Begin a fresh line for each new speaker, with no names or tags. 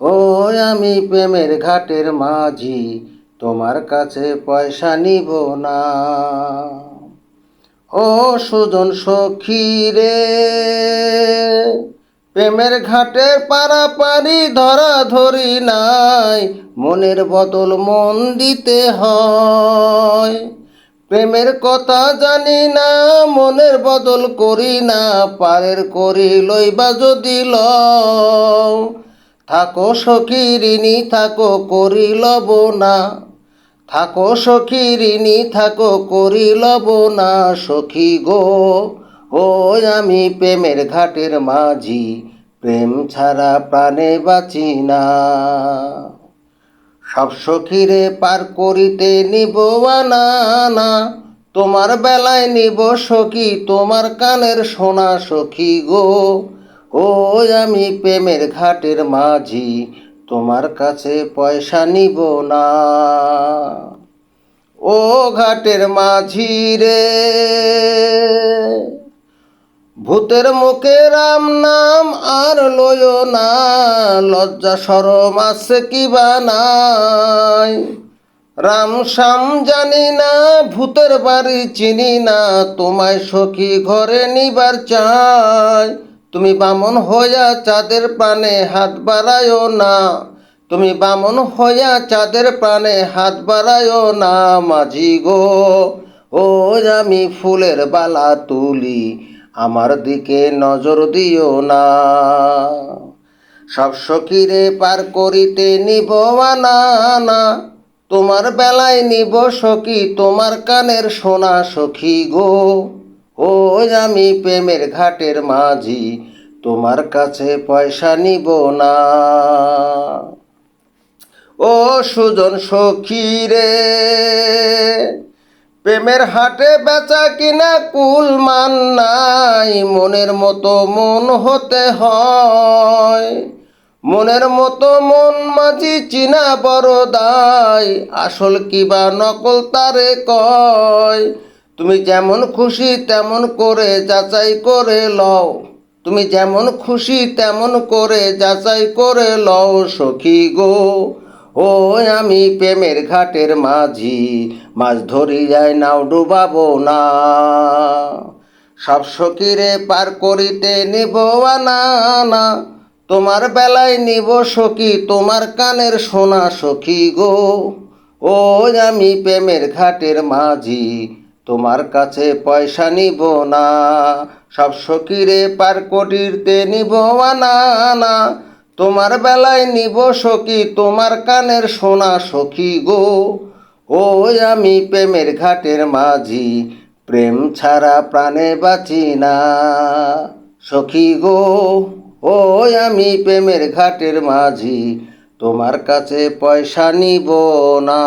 ও আমি প্রেমের ঘাটের মাঝি, তোমার কাছে পয়সা নিব না। ও সুজন সখী রে, প্রেমের ঘাটে পারাপারি ধরা ধরি নাই, মনের বদল মন দিতে হয়। প্রেমের কথা জানি না, মনের বদল করি না, পারের করি লইবা যদি লও থাকো সখী ঋণী থাকো করি লব না থাকো সখী ঋণী থাকো করি লব না সখী গো ও আমি প্রেমের ঘাটের মাঝি, প্রেম ছাড়া প্রাণে বাঁচি না। সব সখীরে পার করিতে নিব না তোমার বেলায় নিব সখী, তোমার কানের সোনা সখী গো। ও আমি প্রেমের ঘাটের মাঝি? তোমার কাছে পয়সা নিব না। ও ঘাটের মাঝি রে, ভূতের মুখে রাম নাম আর লয় না। লজ্জা সরম আছে কি বানাই রাম শাম জানি না, ভূতের বাড়ি চিনি না। তোমায় সখী ঘরে নিবার চাই। তুমি বামন হইয়া চাঁদের পানে হাত বাড়ায়ও না। তুমি বামন হইয়া চাঁদের প্রাণে হাত বাড়ায়ও না মাঝি গো। ও আমি ফুলের বালা তুলি, আমার দিকে নজর দিও না। সব সখীরে পার করিতে নিব না তোমার বেলায় নিব সখী, তোমার কানের সোনা সখী গো। ও আমি প্রেমের ঘাটের মাঝি, তোমার কাছে পয়সা নিব না। ও সুজন সখী রে, প্রেমের হাটে বেচা কিনা কুল মান নাই, মনের মতো মন হতে হয়। মনের মতো মন মাঝি চিনা বড় দায়, আসল কিবা নকল তারে কয়? তুমি যেমন খুশি তেমন করে যাচাই করে লও। তুমি যেমন খুশি তেমন করে যাচাই করে লও সখী গো। ও আমি প্রেমের ঘাটের মাঝি, মাছ ধরি যায় নাও ডুবাবো না। সব সখীরে পার করিতে নিব আনা তোমার বেলায় নিব সখী, তোমার কানের সোনা সখী গো। ও আমি প্রেমের ঘাটের মাঝি তোমার কাছে পয়সা নিব না, সব সখীরে পার করিতে নিব আনা তোমার বেলায় নিব সখী, তোমার কানের সোনা সখী গো। ও আমি প্রেমের ঘাটের মাঝি, প্রেম ছাড়া প্রাণে বাঁচি না। সখী গো ও আমি প্রেমের ঘাটের মাঝি, তোমার কাছে পয়সা নিব না।